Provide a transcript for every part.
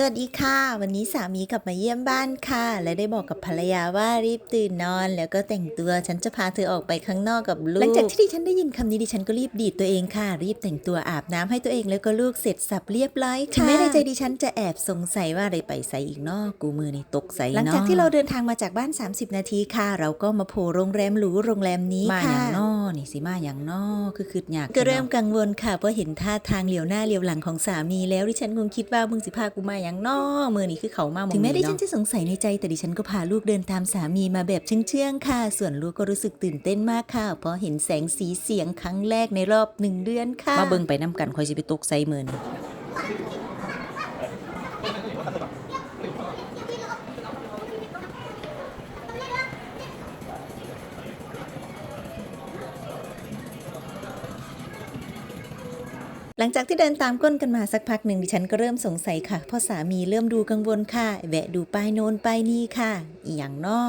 สวัสดีค่ะ วันนี้สามีกลับมาเยี่ยมบ้านค่ะ และได้บอกกับภรรยาว่ารีบตื่นนอน แล้วก็แต่งตัวฉันจะพาเธอออกไปข้างนอกกับลูกหลังจากที่ดิฉันได้ยินคำนี้ดิฉันก็รีบดีดตัวเองค่ะ รีบแต่งตัวอาบน้ำให้ตัวเองแล้วก็ลูกเสร็จสับเรียบร้อยค่ะถึงแม้ในใจดิฉันจะแอบสงสัยว่าอะไรไปใส่อีกนอกกูมือในตกใส่หลังจากที่เราเดินทางมาจากบ้าน 30 นาทีค่ะ เราก็มาโผล่โรงแรมหรูโรงแรมนี้มาค่ะอย่างนอ นี่สิมาอย่างนอคือคืดอยากก็เริ่มกังวลค่ะเพราะเห็นท่าทางเหลียวหน้าเหลียวหลังของสามีแล้วดิฉันคงคิดว่ามึงสิพากูมาอย่างนอมือนี่คือเขามาถึงแม้ดิฉันจะสงสัยในใจแต่ดิฉันก็พาลูกเดินตามสามีมาแบบเชื่องๆค่ะ ส่วนลูกก็รู้สึกตื่นเต้นมากค่ะ เพราะเห็นแสงสีเสียงครั้งแรกในรอบหนึ่งเดือนค่ะมาเบิ่งไปน้ำกันคอยสิไปตกใส่มือนี่ หลังจากที่เดินตามก้นกันมาสักพักหนึ่งดิฉันก็เริ่มสงสัยค่ะ เพราะสามีเริ่มดูกังวลค่ะ แวะดูป้ายโน้นป้ายนี่ค่ะ อีหยังนอ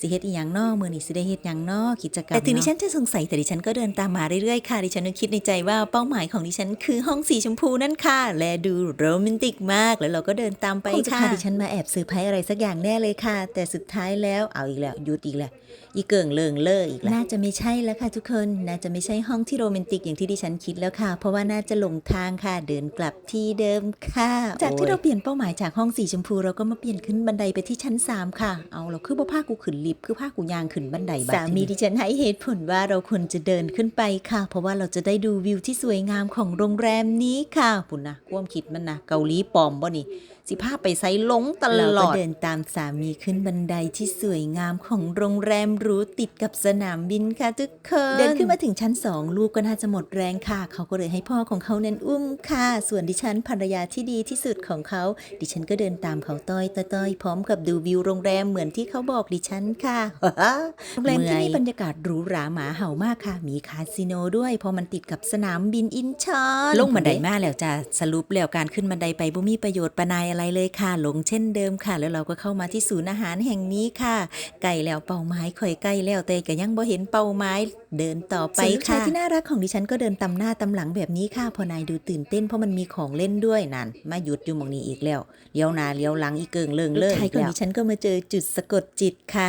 สิเฮ็ดอีหยังนอมือนี่สิได้เฮ็ดหยังนอกิจกรรมแต่ถึงดิฉันจะสงสัยแต่ดิฉันก็เดินตามมาเรื่อยๆค่ะดิฉันนึกคิดในใจว่าเป้าหมายของดิฉันคือห้องสีชมพูนั่นค่ะ และดูโรแมนติกมากแล้วเราก็เดินตามไปค่ะดิฉันมาแอบซื้อไพ่อะไรสักอย่างแน่เลยค่ะ แต่สุดท้ายแล้วเอาอีกแล้วหยุดอีกแล้วอีเกิงเลิงเล่ออีกแล้วน่าจะไม่ใช่แล้วค่ะทุกคนน่าจะไม่ใช่ห้องที่โรแมนติกอย่างที่ดิฉันคิดแล้วค่ะ เพราะว่าน่าจะหลงทางค่ะเดินกลับที่เดิมค่ะ จากที่เราเปลี่ยนเป้าหมายจากห้องสีชมพู เราก็มาเปลี่ยนขึ้นบันไดไปที่ชั้น 3 ค่ะ เอาเราคือบ่ผ้ากูขึ้นลิฟต์คือผ้ากูยางขึ้นบันไดสามีดิฉันให้เหตุผลว่าเราควรจะเดินขึ้นไปค่ะ เพราะว่าเราจะได้ดูวิวที่สวยงามของโรงแรมนี้ค่ะปุ่นนะความคิดมันนะเกาหลีปลอมบ่นี่สิพาไปไซลงตลอดเราก็เดินตามสามีขึ้นบันไดที่สวยงามของโรงแรมหรูติดกับสนามบินค่ะทุกคนเดินขึ้นมาถึงชั้นสองลูกก็น่าจะหมดแรงค่ะ เขาก็เลยให้พ่อของเขาเน้นอุ้มค่ะ ส่วนดิฉันภรรยาที่ดีที่สุดของเขา ดิฉันก็เดินตามเขาต้อยต้อยๆพร้อมกับดูวิวโรงแรมเหมือนที่เขาบอกดิฉันค่ะโรงแรมที่นี่บรรยากาศหรูหราหมาเห่ามากค่ะ มีคาสิโนด้วยเพราะมันติดกับสนามบินอินชอนลงบันไดมาแล้วจ้ะสรุปแล้วการขึ้นบันไดไปบ่มีประโยชน์ปานายอะไรเลยค่ะลงเช่นเดิมค่ะ แล้วเราก็เข้ามาที่ศูนย์อาหารแห่งนี้ค่ะใกล้แล้วเป้าหมายข่อยใกล้แล้วแต่ก็ยังบ่เห็นเป้าหมายเดินต่อไปส่วนลูกชายค่ะที่น่ารักของดิฉันก็เดินตำหน้าตำหลังแบบนี้ค่ะพอนายดูตื่นเต้นเพราะมันมีของเล่นด้วยนั่นมาหยุดอยู่หมองนี้อีกแล้วเลี้ยวหน้าเลี้ยวหลังอีเกิงเลิงเลยลูกชายของดิฉันก็มาเจอจุดสะกดจิตค่ะ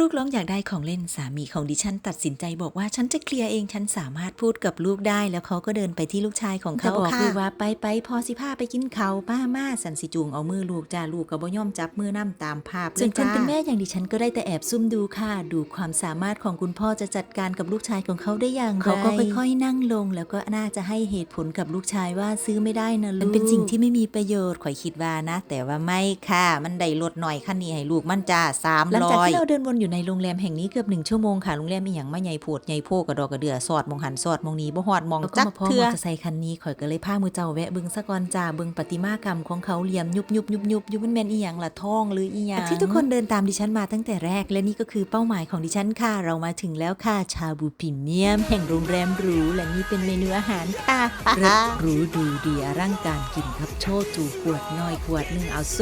ลูกร้องอยากได้ของเล่นสามีของดิฉันตัดสินใจบอกว่าฉันจะเคลียร์เองฉันสามารถพูดกับลูกได้ แล้วเขาก็เดินไปที่ลูกชายของเขาจะบอกค่ะลูกว่าไปไปพอสิพาไปกินเขาวป้ามาสันสิจูงเอามือลูกจ้าลูกก็บ่ย่อมจับมือน้ำตามภาพส่วนคนเป็นแม่อย่างดิฉันก็ได้แต่แอบซุ่มดูค่ะ ดูความสามารถของคุณพ่อจะจัดการกับลูกชายของเขาได้อย่างไรเขาก็ค่อยๆนั่งลง แล้วก็น่าจะให้เหตุผลกับลูกชายว่าซื้อไม่ได้นะลูกมันเป็นสิ่งที่ไม่มีประโยชน์ข่อยคิดว่านะ แต่ว่าไม่ค่ะ มันได้ลดหน่อยคันนี้ให้ลูกมันจ้าสามหลังจากที่เราเราเดินวนอยู่ในโรงแรมแห่งนี้เกือบหนึ่งชั่วโมงค่ะโรงแรมมีอย่างไม่ใหญ่โพดใหญ่โพกระดอกกระเดือสอดมองหันสอดมองนี้บ่ฮอดมองแล้วก็จักมาพอเทื่อมอมอเตเตออร์ร์ไซไซคันนี้ข่อยก็เลยพามือเจ้าแวะเบิ่งซะก่อนจ้าเบิ่งประติมากรรมของเขาเหลี่ยมยุบยุบยุบยุบยุบมันแม่นอีหยังล่ะท่องหรืออีหยังที่ทุกคนเดินตามดิฉันมาตั้งแต่แรกและนี่ก็คือเป้าหมายของดิฉันค่ะ เรามาถึงแล้วค่ะชาบูพรีเมียม แห่งโรงแรมหรูและนี่เป็นเมนูอาหารค่ะเลิศหรู้ดูดีอร่างการกินครับโชว์จูขวดน้อยขวดหนึงเอาโซ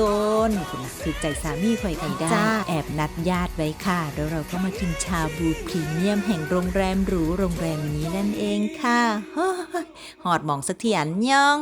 นคุณนะถูกใจสามีข่อยไทยได้จ้าแอบนัดญาติไว้ค่ะแล้วเราก็มากินชาบูพรีเมียมแห่งโรงแรมหรูโรงแรมนี้นั่นเองค่ะฮอดหมองสักทีอันยอง